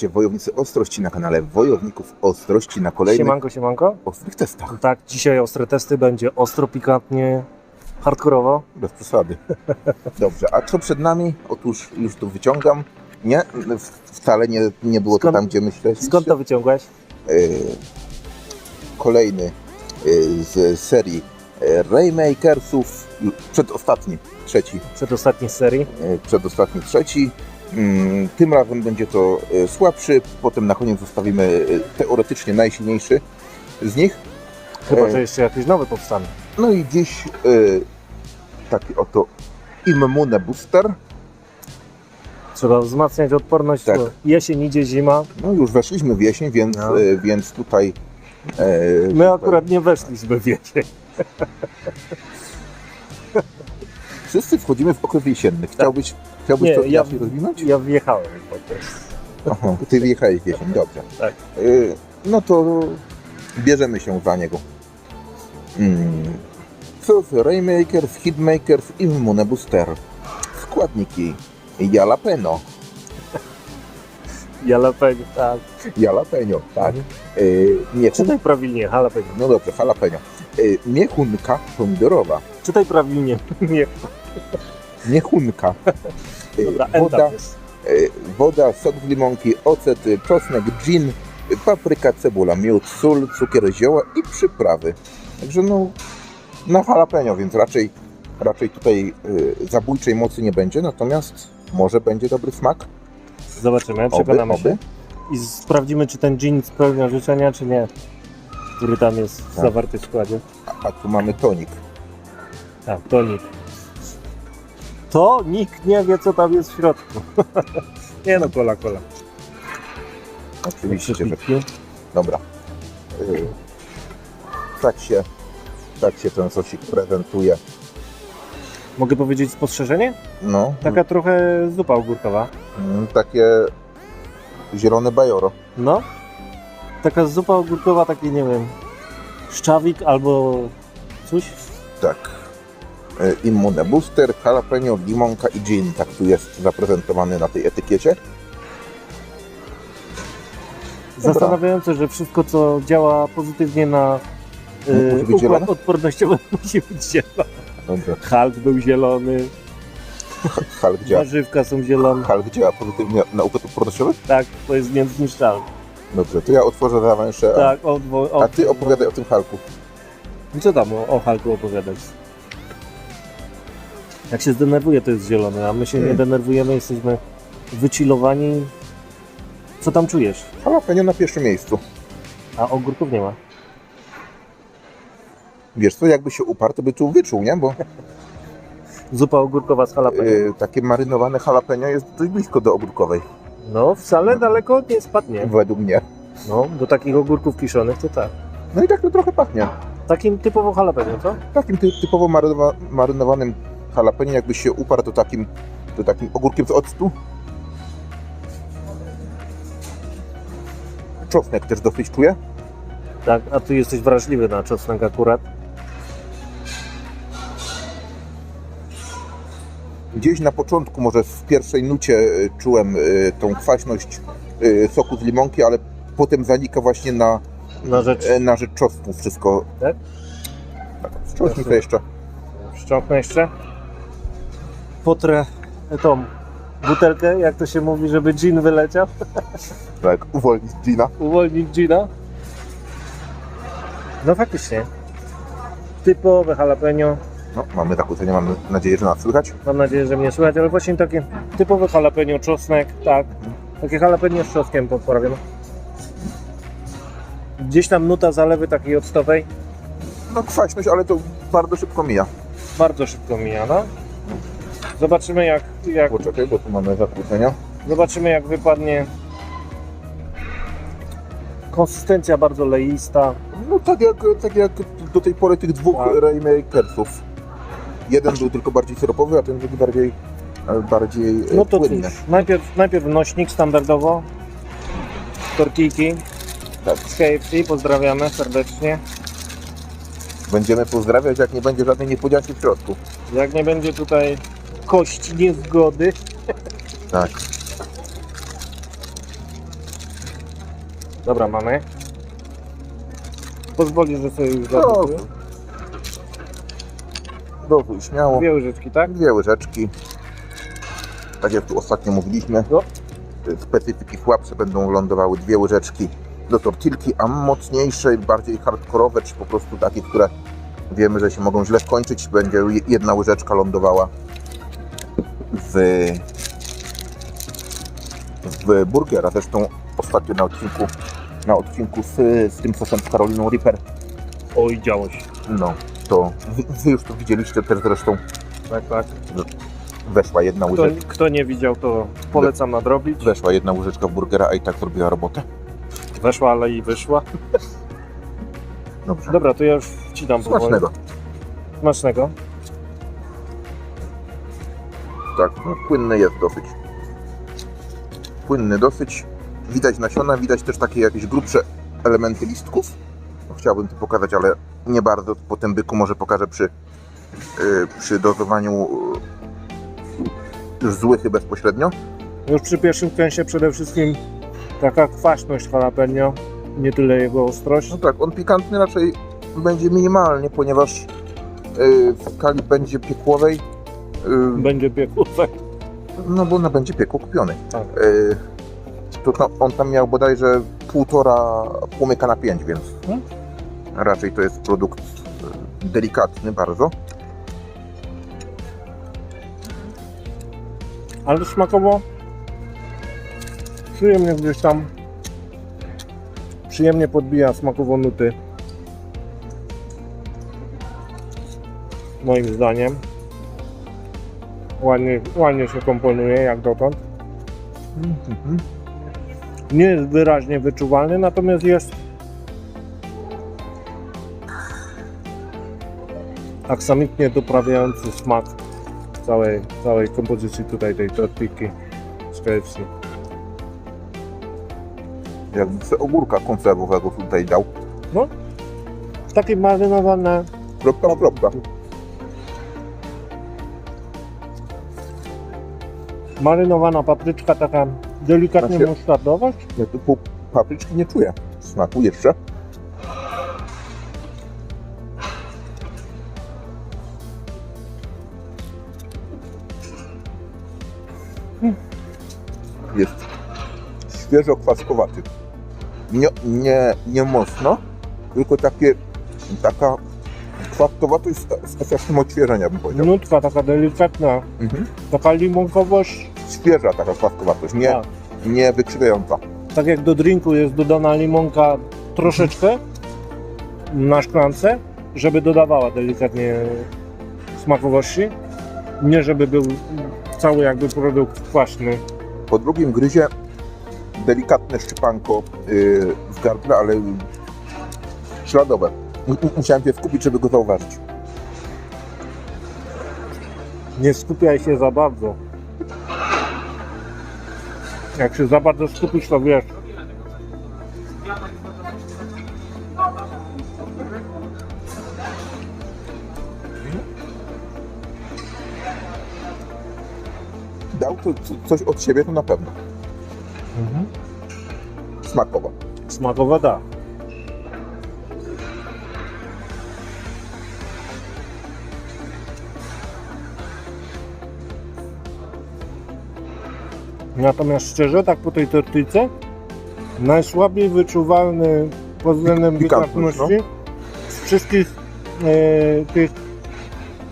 Witajcie wojownicy Ostrości na kanale Wojowników Ostrości na kolejnych Siemanko, siemanko. ostrych testach. Tak, dzisiaj ostre testy, będzie ostro, pikantnie, hardkorowo. Bez przesady. Dobrze, a co przed nami? Otóż już tu wyciągam. Nie, w- wcale nie, nie było Skąd- to tam, gdzie myśleliście. Skąd to wyciągłeś? Y, Kolejny y, z serii y, Raymakersów, przedostatni, trzeci, Przedostatni z serii. y, przedostatni, trzeci. Mm, Tym razem będzie to y, słabszy, potem na koniec zostawimy y, teoretycznie najsilniejszy z nich. Chyba, E. że jeszcze jakiś nowy powstanie. No i dziś taki oto Immune Booster. Trzeba wzmacniać odporność. Tak. Jesień idzie zima. No już weszliśmy w jesień, więc, No. więc tutaj... My akurat nie weszliśmy w jesień. Wszyscy wchodzimy w okres jesienny. Chciałbyś, chciałbyś Nie, to ja- rozwinąć? Ja wjechałem po prostu. Aha, ty wyjechałeś w jesień, dobrze. Tak. Y, no to bierzemy się za niego. Mm. Z Raymakers, Hitmakers, Immune Booster. Składniki. Jalapeno. Jalapeno, tak. Jalapeno, tak. Y, miechun... Czytaj prawilnie, jalapeno. No dobrze, jalapeno. Y, miechunka pomidorowa. Czytaj prawilnie. Nie, Miechunka. Y, dobra, woda, y, woda, sok z limonki, ocet, y, czosnek, gin, y, papryka, cebula, miód, sól, cukier, zioła i przyprawy. Także no, na jalapeno, więc raczej, raczej tutaj zabójczej mocy nie będzie, natomiast może będzie dobry smak. Zobaczymy, Oby, przekonamy oby. się. I sprawdzimy, czy ten gin spełnia życzenia, czy nie. Który tam jest Tak. zawarty w składzie. A, a tu mamy tonik. Tak, to nikt. To nikt nie wie, co tam jest w środku. nie no, kola, kola. Oczywiście, że. Dobra. Y, Tak się, tak się ten sosik prezentuje. Mogę powiedzieć spostrzeżenie? No, Taka trochę zupa ogórkowa. mm, takie zielone bajoro. No. Taka zupa ogórkowa, taki nie wiem, szczawik albo coś. Tak. Y, Immune Booster, jalapeno, limonka i gin. Tak tu jest zaprezentowany na tej etykiecie. Dobra. Zastanawiające, że wszystko, co działa pozytywnie na y, być układ zielone? odpornościowy, musi być zielony. Dobrze. Hulk był zielony, Hulk działa, warzywka są zielone. Hulk działa pozytywnie na układ odpornościowy? Tak, to jest niezniszczalne. Dobrze, to ja otworzę zawęszę, a, Tak, odwo- a od, ty opowiadaj o tym Hulku. I co tam o, o Hulku opowiadać? Jak się zdenerwuje, to jest zielony, a my się nie Hmm. denerwujemy, jesteśmy wychillowani. Co tam czujesz? Jalapeno na pierwszym miejscu. A ogórków nie ma. Wiesz co, jakby się uparł, to by tu wyczuł, nie? Bo Zupa ogórkowa z jalapeno. y, takie marynowane jalapeno jest dość blisko do ogórkowej, No, wcale daleko nie spadnie. według mnie. No, do takich ogórków kiszonych to tak. No i tak to trochę pachnie. Takim typowo jalapeno, co? Takim ty, typowo marynowa, marynowanym jalapeno, jakby się uparł, to takim, to takim ogórkiem z octu. Czosnek też dosyć czuję. Tak, a ty jesteś wrażliwy na czosnek akurat. Gdzieś na początku, może w pierwszej nucie y, czułem y, tą kwaśność y, soku z limonki, ale potem zanika właśnie na, Na rzecz. e, na rzecz czosnku wszystko. Tak? Tak, to jeszcze. Jeszcze. Potrę tą butelkę, jak to się mówi, żeby gin wyleciał. Tak, uwolnić gina. Uwolnić gina. No faktycznie. Typowe jalapeno. No, mamy zakłócenie, mamy nadzieję, że nas słychać. Mam nadzieję, że mnie słychać, ale właśnie takie typowe jalapeno, czosnek, tak. Takie jalapeno z czosnkiem poprawione. Gdzieś tam nuta zalewy takiej octowej. No kwaśność, ale to bardzo szybko mija. Bardzo szybko mija, no. Zobaczymy jak, jak, Poczekaj, bo tu mamy zakłócenia. zobaczymy jak wypadnie. Konsystencja bardzo leista. No tak jak, tak jak do tej pory tych dwóch Tak. Raymakersów. Jeden był tylko bardziej syropowy, a ten drugi bardziej, e, bardziej e, No to płynny. cóż, najpierw, najpierw nośnik standardowo. Tortiki Tak. z KFC, pozdrawiamy serdecznie. Będziemy pozdrawiać, jak nie będzie żadnej niespodzianki w środku. Jak nie będzie tutaj kości niezgody, Tak. Dobra, mamy. Pozwoli, że sobie już No. Dozuj śmiało. Dwie łyżeczki, tak? Dwie łyżeczki. Tak jak tu ostatnio mówiliśmy, No. specyfiki słabsze będą lądowały dwie łyżeczki do tortilki, a mocniejsze, bardziej hardkorowe, czy po prostu takie, które wiemy, że się mogą źle skończyć, będzie je- jedna łyżeczka lądowała w, w burgera. Zresztą ostatnio na odcinku, na odcinku z, z tym sosem z Karoliną Reaper, Oj, działo się. no to wy, wy już to widzieliście też zresztą, Tak, tak. weszła jedna Kto, łyżeczka. kto nie widział, to polecam nadrobić. Weszła jedna łyżeczka burgera, a i tak zrobiła robotę. Weszła, ale i wyszła. Dobrze. Dobra, to ja już wcinam powoli. Smacznego. Smacznego. Tak, no, płynny jest dosyć. Płynny dosyć. Widać nasiona, widać też takie jakieś grubsze elementy listków. No, chciałbym to pokazać, ale nie bardzo. Po tym byku może pokażę przy, yy, przy dozowaniu yy, już złychy bezpośrednio. Już przy pierwszym kęsie przede wszystkim taka kwaśność jalapeno, nie tyle jego ostrość. No tak, on pikantny raczej będzie minimalnie, ponieważ yy, w skali będzie piekłowej. Yy, Będzie piekłówek. No bo ona będzie piekło kupiony. Tak. Y, to, to on tam miał bodajże półtora płomyka na pięć, więc Hmm? raczej to jest produkt y, delikatny bardzo. Ale smakowo przyjemnie gdzieś tam przyjemnie podbija smakowo nuty. Moim zdaniem. Ładnie, ładnie się komponuje jak dotąd. Nie jest wyraźnie wyczuwalny, natomiast jest aksamitnie doprawiający smak całej, całej kompozycji tutaj tej tortiki z KFC. Jakby sobie ogórka konserwowego tutaj dał. Takie marynowane, Kropka, kropka. Marynowana papryczka taka delikatnie Znaczy- musztardowa. Ja tu pół papryczki nie czuję. Smaku jeszcze. Jest świeżo kwaskowaty. Nie, nie, nie mocno, tylko takie, taka kwaskowatość z, z efektem odświeżenia bym powiedział. Nutka taka delikatna, Mhm. taka limonkowość. Świeża taka kwaskowatość, nie, Tak. nie wykrzywiająca. tak jak do drinku jest dodana limonka troszeczkę na szklance, żeby dodawała delikatnie smakowości. Nie żeby był cały jakby produkt kwaśny. Po drugim gryzie delikatne szczypanko yy, w gardle, ale śladowe. Musiałem się skupić, żeby go zauważyć. Nie skupiaj się za bardzo. Jak się za bardzo skupisz, to wiesz. Dał to co- coś od siebie, to na pewno. Smakowo. Smakowa da. Natomiast szczerze, tak po tej tortyce, najsłabiej wyczuwalny pod względem pikantności z wszystkich e, tych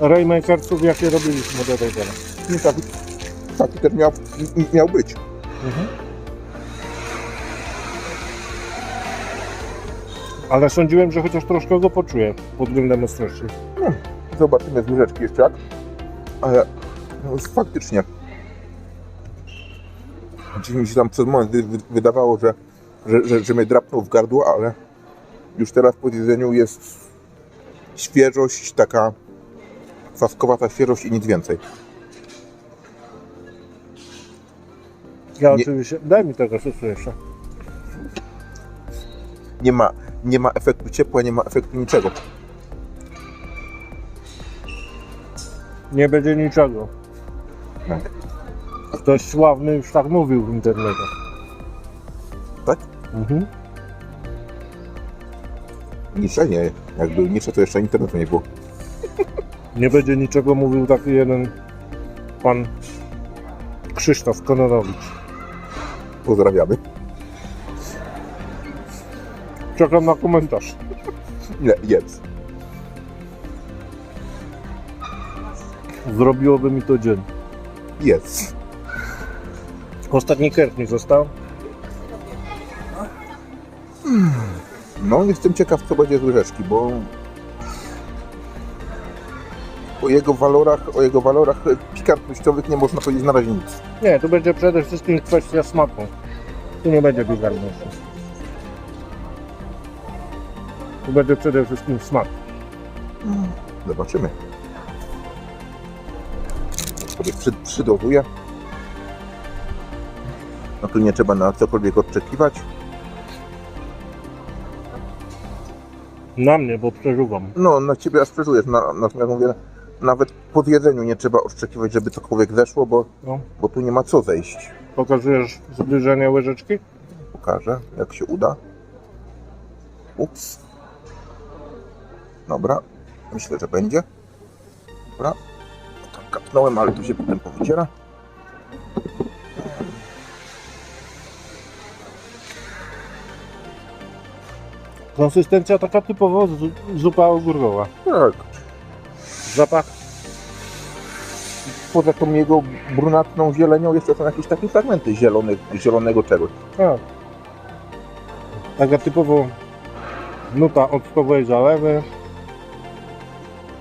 Raymakersów, jakie robiliśmy do tej pory. Nie, taki, taki też miał, miał być. Ale sądziłem, że chociaż troszkę go poczuję pod względem ostrości. Zobaczymy z łyżeczki jeszcze jak. Ale no, faktycznie. Gdzieś mi się tam przez moment wy, wy, wydawało, że, że, że, że mnie drapnął w gardło, ale już teraz po jedzeniu jest świeżość, taka kwaskowata świeżość i nic więcej. Ja Nie- oczywiście. Daj mi tego sosu jeszcze. Nie ma, nie ma efektu ciepła, nie ma efektu niczego. Nie będzie niczego. Tak. Ktoś sławny już tak mówił w internecie. Tak? Mhm. Nicze nie. Jak był nicze, to jeszcze internetu nie było. Nie będzie niczego mówił taki jeden pan Krzysztof Kononowicz. Pozdrawiamy. Czekam na komentarz. Nie, jedz. Zrobiłoby mi to dzień. Jedz. Ostatni kert mi został. No, jestem ciekaw, co będzie z łyżeczki, bo o jego walorach, o jego walorach pikantnościowych nie można powiedzieć na razie nic. Nie, tu będzie przede wszystkim kwestia smaku. Tu nie będzie bizarności. Tu będzie przede wszystkim smak. Zobaczymy. Sobie przy, przydozuję. No tu nie trzeba na cokolwiek oczekiwać. Na mnie, bo przeżuwam. No, na ciebie aż przeżujesz. Na, natomiast mówię, nawet po zjedzeniu nie trzeba oczekiwać, żeby cokolwiek zeszło, bo, No. bo tu nie ma co zejść. Pokazujesz zbliżenie łyżeczki? Pokażę, jak się uda. Ups. Dobra, myślę, że będzie. Dobra. Tam kapnąłem, ale tu się potem powyciera. Konsystencja taka typowo zu- zupa ogórkowa. Tak. Zapach Poza tą jego brunatną zielenią jeszcze są jakieś takie fragmenty zielone, zielonego czegoś. tak. Taka typowo nuta octowej zalewy.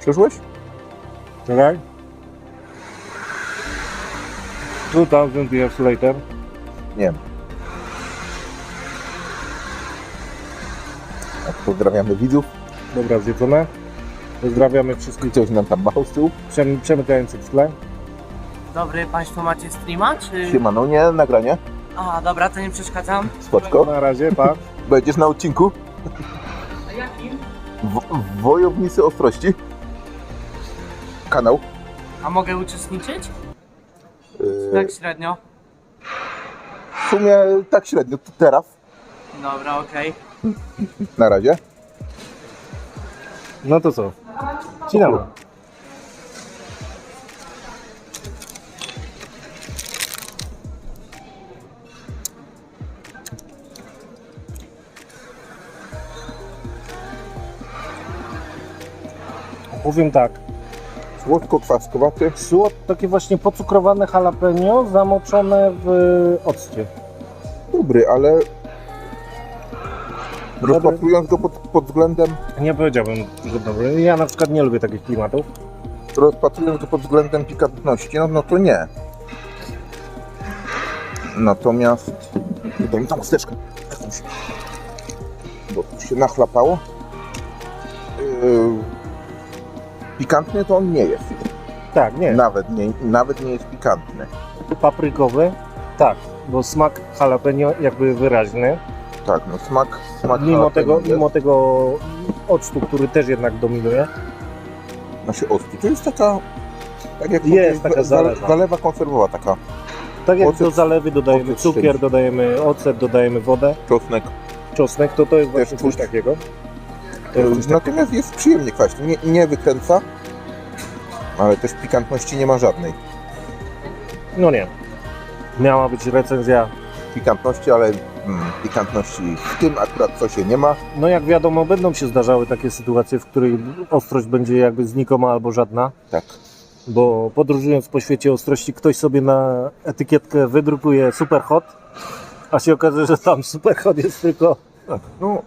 Przeszłeś? Czekaj. 2000 years later. Nie wiem. Pozdrawiamy widzów. Dobra, zjedzone. Pozdrawiamy wszystkich Ktoś nam tam machał z tyłu. przem- przemykających w tle. Dobry, Państwo macie streama, czy... Siemano, nie, nagranie. A, dobra, to nie przeszkadzam. Spoczko. Na razie, pa. Będziesz na odcinku. A jakim? W- Wojownicy Ostrości. Kanał. A mogę uczestniczyć? Yy, Tak średnio. w sumie tak średnio. To teraz. Dobra, okej. Na razie. No to co? Cinema. Powiem tak, Słodko-kwaskowaty. słod, takie właśnie pocukrowane jalapeno zamoczone w occie. Dobry, ale rozpatrując go pod, pod względem Nie powiedziałbym, że dobry. Ja na przykład nie lubię takich klimatów. rozpatrując go pod względem pikantności, no, no to nie. Natomiast daj mi tam chusteczkę. Bo się nachlapało. Yy, pikantny to on nie jest. Tak, nie. Nawet nie, nawet nie jest pikantny. Paprykowy, tak, bo smak jalapeno jakby wyraźny. Tak, no smak, smak Mimo tego, jest. mimo tego octu, który też jednak dominuje. Znaczy ostry. To jest taka... Tak jak Jest taka za- zalewa. zalewa konserwowa taka. Tak jak Ocet- do zalewy dodajemy cukier, dodajemy ocet, dodajemy wodę, Czosnek. czosnek, to to jest właśnie coś takiego. To jest coś takiego. Natomiast jest przyjemnie kwaśny. Nie, nie wykręca, ale też pikantności nie ma żadnej. No nie. Miała być recenzja. Pikantności, ale pikantności w tym akurat co się nie ma. No jak wiadomo, będą się zdarzały takie sytuacje, w której ostrość będzie jakby znikoma albo żadna. Tak. Bo podróżując po świecie ostrości, ktoś sobie na etykietkę wydrukuje super hot, a się okazuje, że tam super hot jest tylko No,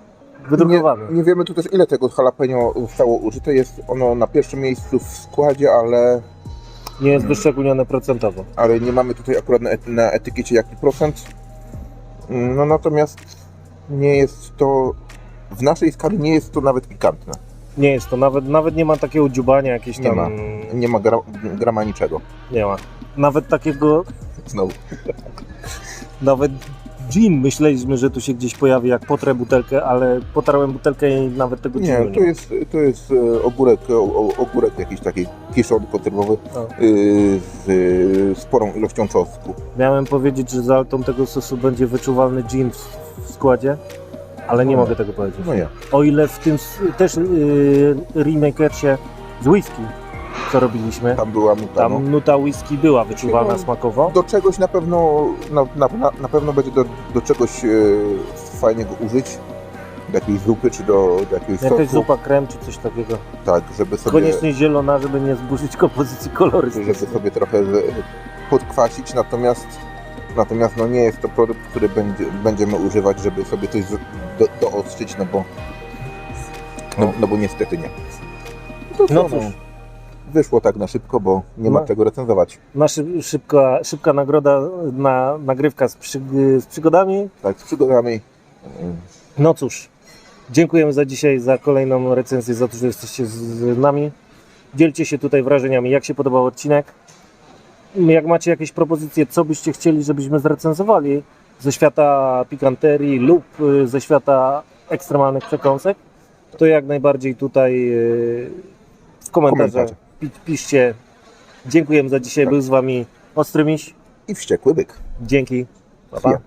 wydrukowany. nie, nie wiemy tu też ile tego jalapeno zostało użyte. Jest ono na pierwszym miejscu w składzie, ale, Nie jest wyszczególnione procentowo. ale nie mamy tutaj akurat na, ety- na etykiecie jaki procent. No natomiast nie jest to, w naszej skali nie jest to nawet pikantne. Nie jest to, nawet, nawet nie ma takiego dziubania jakieś Nie tam. ma. Nie ma gra, grama niczego. Nie ma. Nawet takiego, Znowu. nawet gin myśleliśmy, że tu się gdzieś pojawi, jak potrę butelkę, ale potarłem butelkę i nawet tego Nie, ginu to jest, to jest e, ogórek, o- ogórek jakiś taki kiszony konserwowy No. y, z sporą ilością czosnku. Miałem powiedzieć, że za altą tego sosu będzie wyczuwalny gin w, składzie, ale nie No. mogę tego powiedzieć. No ja. O ile w tym też yy, remakersie z whisky, co robiliśmy, Tam była nuta. no. tam nuta whisky była wyczuwana No. smakowo. Do czegoś na pewno, na, na, na- pewno będzie do, do czegoś e, fajnego użyć. Do jakiejś zupy czy do, do jakiegoś Jakaś sosu. zupa krem czy coś takiego. Tak, żeby sobie, Koniecznie zielona, żeby nie zburzyć kompozycji żeby kolorystycznej. sobie trochę e, podkwasić, natomiast natomiast no nie jest to produkt, który będzie, będziemy używać, żeby sobie coś do, doostrzyć, no bo no, no bo niestety nie. To No co, cóż. Wyszło tak na szybko, bo nie ma No. czego recenzować. Nasza szybka, szybka nagroda na nagrywka z, przy, z przygodami. Tak, z przygodami. No cóż, dziękujemy za dzisiaj, za kolejną recenzję, za to, że jesteście z nami. Dzielcie się tutaj wrażeniami, jak się podobał odcinek. Jak macie jakieś propozycje, co byście chcieli, żebyśmy zrecenzowali ze świata pikanterii lub y, ze świata ekstremalnych przekąsek, to jak najbardziej tutaj y, w komentarzach Komentarze. Pi- piszcie. Dziękujemy za dzisiaj, był z Wami Ostry Miś. I wściekły byk. Dzięki. Pa, pa.